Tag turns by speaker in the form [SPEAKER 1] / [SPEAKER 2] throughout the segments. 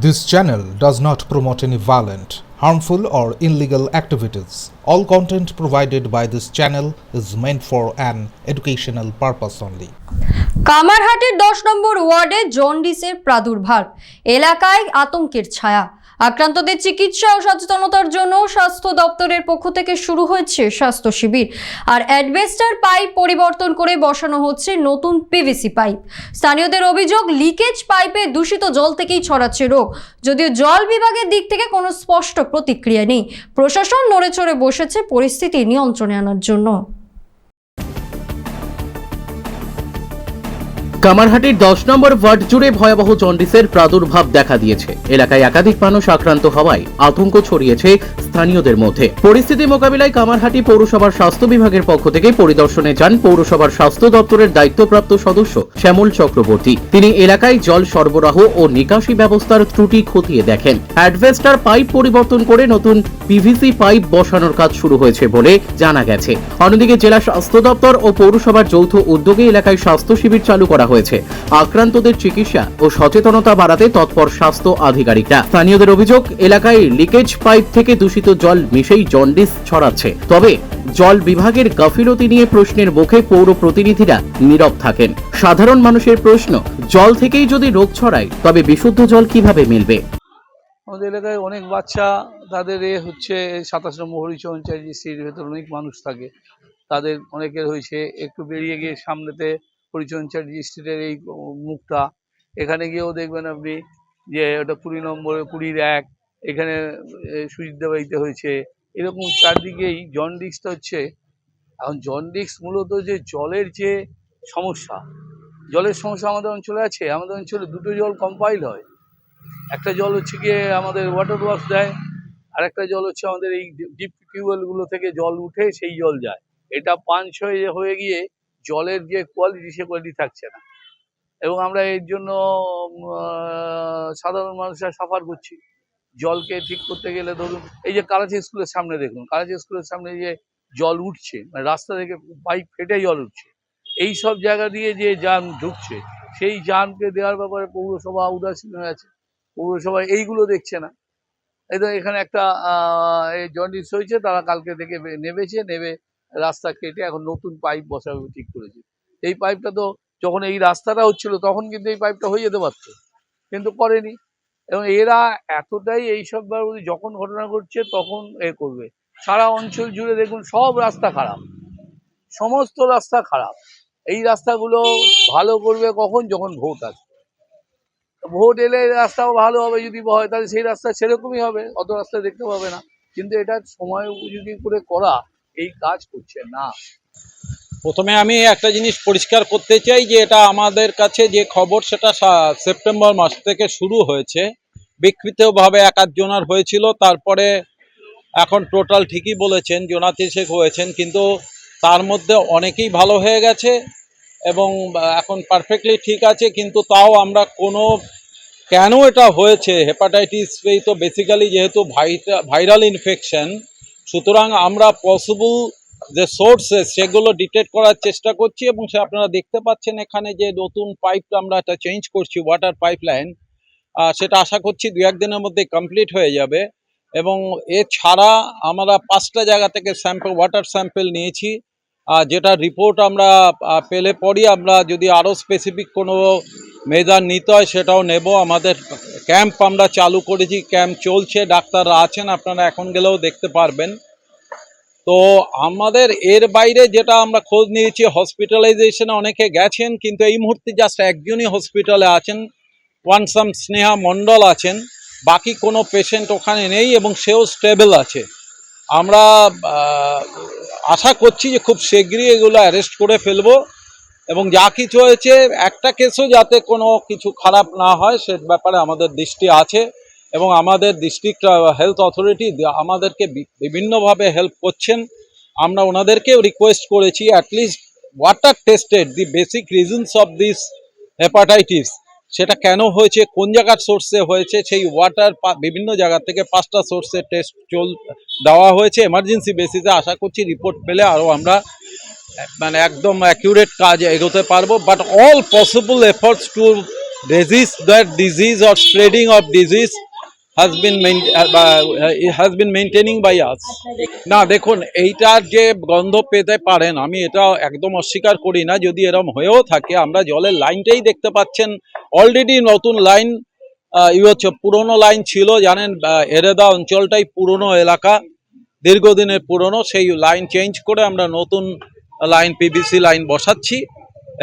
[SPEAKER 1] This channel does not promote any violent, harmful, or illegal activities. All content provided by this channel is meant for an educational purpose only.
[SPEAKER 2] কামারহাটের দশ নম্বর ওয়ার্ডে জন্ডিসের প্রাদুর্ভাব এলাকায় আতঙ্কের ছায়া আক্রান্তদের চিকিৎসা ও সচেতনতার জন্য স্বাস্থ্য দপ্তরের পক্ষ থেকে শুরু হয়েছে স্বাস্থ্য শিবির। আর অ্যাডভেস্টার পাইপ পরিবর্তন করে বসানো হচ্ছে নতুন পিভিসি পাইপ। স্থানীয়দের অভিযোগ, লিকেজ পাইপে দূষিত জল থেকেই ছড়াচ্ছে রোগ। যদিও জল বিভাগের দিক থেকে কোনো স্পষ্ট প্রতিক্রিয়া নেই। প্রশাসন নড়ে চড়ে বসেছে পরিস্থিতি নিয়ন্ত্রণে আনার জন্য।
[SPEAKER 3] কামারহাটির দশ নম্বর ওয়ার্ড জুড়ে ভয়াবহ জন্ডিসের প্রাদুর্ভাব দেখা দিয়েছে। এলাকায় একাধিক মানুষ আক্রান্ত হওয়ায় আতঙ্ক ছড়িয়েছে স্থানীয়দের মধ্যে। পরিস্থিতি মোকাবিলায় কামারহাটি পৌরসভার স্বাস্থ্য বিভাগের পক্ষ থেকে পরিদর্শনে যান পৌরসভার স্বাস্থ্য দপ্তরের দায়িত্বপ্রাপ্ত সদস্য শ্যামল চক্রবর্তী। তিনি এলাকায় জল সরবরাহ ও নিকাশি ব্যবস্থার ত্রুটি খতিয়ে দেখেন। অ্যাডভেস্টার পাইপ পরিবর্তন করে নতুন পিভিসি পাইপ বসানোর কাজ শুরু হয়েছে বলে জানা গেছে। অন্যদিকে জেলা স্বাস্থ্য দপ্তর ও পৌরসভার যৌথ উদ্যোগে এলাকায় স্বাস্থ্য শিবির চালু করা হয়েছে। আক্রান্তদের চিকিৎসা ও সচেতনতা বাড়াতে তৎপর স্বাস্থ্য আধিকারিকরা। স্থানীয়দের অভিযোগ, এলাকায় লিকেজ পাইপ থেকে দূষিত জল মিশেই জন্ডিস ছড়াচ্ছে। তবে জল বিভাগের গাফিলতি নিয়ে প্রশ্নের মুখে পৌর প্রতিনিধিরা নীরব থাকেন। সাধারণ মানুষের প্রশ্ন, জল থেকেই যদি রোগ ছড়ায়, তবে বিশুদ্ধ জল কীভাবে মিলবে?
[SPEAKER 4] আমাদের এলাকায় অনেক বাচ্চা, তাদের এ হচ্ছে সাতাশ নম্বর হরিচঞ্চারি ডিস্ট্রিক্টের ভেতর অনেক মানুষ থাকে। তাদের অনেকের হয়েছে, একটু বেরিয়ে গিয়ে সামনেতে হরিচঞ্চারি ডিস্ট্রিক্টের এই মুখটা, এখানে গিয়েও দেখবেন আপনি যে ওটা কুড়ি নম্বরে কুড়ির এক, এখানে সুজিত বাড়িতে হয়েছে, এরকম চারদিকেই জন্ডিক্সটা হচ্ছে। এখন জন্ডিক্স মূলত যে জলের যে সমস্যা, জলের সমস্যা আমাদের অঞ্চলে আছে, আমাদের অঞ্চলে দুটো জল কম্পাইল হয়। একটা জল হচ্ছে গিয়ে আমাদের ওয়াটার ওয়ার্কস দেয় আর একটা জল হচ্ছে আমাদের এই ডিপ টিউবওয়েলগুলো থেকে জল উঠে সেই জল যায়। এটা পাঞ্চ হয়ে হয়ে গিয়ে জলের যে কোয়ালিটি সে কোয়ালিটি থাকছে না। এবং আমরা এর জন্য সাধারণ মানুষরা সাফার করছি। জলকে ঠিক করতে গেলে ধরুন, এই যে কালাচি স্কুলের সামনে দেখুন কালাচি স্কুলের সামনে যে জল উঠছে মানে রাস্তা থেকে পাইপ ফেটে জল উঠছে। এই সব জায়গা দিয়ে যে যান ঢুকছে, সেই যানকে দেওয়ার ব্যাপারে পৌরসভা উদাসীন হয়ে আছে। পৌরসভা এইগুলো দেখছে না। এই এখানে একটা জন্ডিস হয়েছে, তারা কালকে থেকে নেমেছে নেবে রাস্তা কেটে এখন নতুন পাইপ বসাবে ঠিক করেছে। এই পাইপটা তো যখন এই রাস্তাটা হচ্ছিল, তখন কিন্তু এই পাইপটা হয়ে যেতে পারতো। কিন্তু করেনি। এবং এরা এতটাই এইসব ব্যাপারে যখন ঘটনা ঘটছে, তখন এ করবে। সারা অঞ্চল জুড়ে দেখুন, সব রাস্তা খারাপ। সমস্ত রাস্তা খারাপ। এই রাস্তাগুলো ভালো করবে কখন? যখন ভোট আসবে। ভোট এলে রাস্তাও ভালো হবে যদি হয়, তাহলে সেই রাস্তা সেরকমই হবে। অত রাস্তা দেখতে পাবে না। কিন্তু এটা সময় উপযোগী করে করা এই কাজ করছে না।
[SPEAKER 5] প্রথমে আমি একটা জিনিস পরিষ্কার করতে চাই যে এটা আমাদের কাছে যে খবর সেটা সেপ্টেম্বর মাস থেকে শুরু হয়েছে। বিকৃতভাবে এক আধজনার হয়েছিল, তারপরে এখন টোটাল ঠিকই বলেছেন জোনাতি শেখ হয়েছেন, কিন্তু তার মধ্যে অনেকেই ভালো হয়ে গেছে এবং এখন পারফেক্টলি ঠিক আছে, কিন্তু তাও আমরা কোনো কেন এটা হয়েছে? হেপাটাইটিস এই তো বেসিক্যালি যেহেতু ভাইরাল ইনফেকশন সুতরাং আমরা পসিবল যে সোর্সেস সেগুলো ডিটেক্ট করার চেষ্টা করছি এবং সে আপনারা দেখতে পাচ্ছেন এখানে যে নতুন পাইপ আমরা একটা চেঞ্জ করছি ওয়াটার পাইপ লাইন সেটা আশা করছি দু একদিনের মধ্যে কমপ্লিট হয়ে যাবে এবং এছাড়া আমরা পাঁচটা জায়গা থেকে স্যাম্পল ওয়াটার স্যাম্পল নিয়েছি। আহ, যেটা রিপোর্ট আমরা পেলে পরই আমরা যদি আরও স্পেসিফিক কোনো মেজার নিতে হয়, সেটাও নেব। আমাদের ক্যাম্প আমরা চালু করেছি ক্যাম্প চলছে, ডাক্তাররা আছেন, আপনারা এখন গেলেও দেখতে পারবেন। তো আমাদের এর বাইরে যেটা আমরা খোঁজ নিয়েছি হসপিটালাইজেশনে অনেকে গেছেন, কিন্তু এই মুহূর্তে জাস্ট একজনই হসপিটালে আছেন, ওয়ানসাম স্নেহা মণ্ডল আছেন। বাকি কোনো পেশেন্ট ওখানে নেই এবং সেও স্টেবল আছে। আমরা আশা করছি যে খুব শীঘ্রই এগুলো অ্যারেস্ট করে ফেলব। এবং যা কিছু হয়েছে, একটা কেসও যাতে কোনো কিছু খারাপ না হয়, সে ব্যাপারে আমাদের দৃষ্টি আছে এবং আমাদের ডিস্ট্রিক্ট হেলথ অথরিটি আমাদেরকে বিভিন্নভাবে হেল্প করছেন। আমরা ওনাদেরকেও রিকোয়েস্ট করেছি at least water tested the basic reasons of this hepatitis সেটা কেন হয়েছে, কোন জায়গার সোর্সে হয়েছে, সেই ওয়াটার বিভিন্ন জায়গা থেকে পাঁচটা সোর্সের টেস্ট চল, দেওয়া হয়েছে। এমার্জেন্সি বেসিসে আশা করছি রিপোর্ট পেলে আরও আমরা মানে একদম অ্যাকিউরেট কাজ এগোতে পারব but all possible efforts to resist that disease or spreading of disease has been uh, uh, has been maintaining না দেখুন এইটার যে গন্ধ পেতে পারেন আমি এটা একদম অস্বীকার করি না যদি এরম হয়েও থাকে আমরা জলের লাইনটাই দেখতে পাচ্ছেন। অলরেডি নতুন লাইন ই হচ্ছে পুরনো লাইন ছিল জানেন এরেদা অঞ্চলটাই পুরনো এলাকা দীর্ঘদিনের পুরনো সেই লাইন চেঞ্জ করে আমরা নতুন লাইন পিভিসি লাইন বসাচ্ছি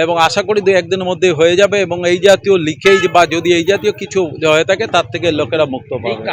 [SPEAKER 5] এবং আশা করি দু একদিনের মধ্যে হয়ে যাবে এবং এই জাতীয় লিকেজ বা যদি এই জাতীয় কিছু হয়ে থাকে, তার থেকে লোকেরা মুক্ত পাবে।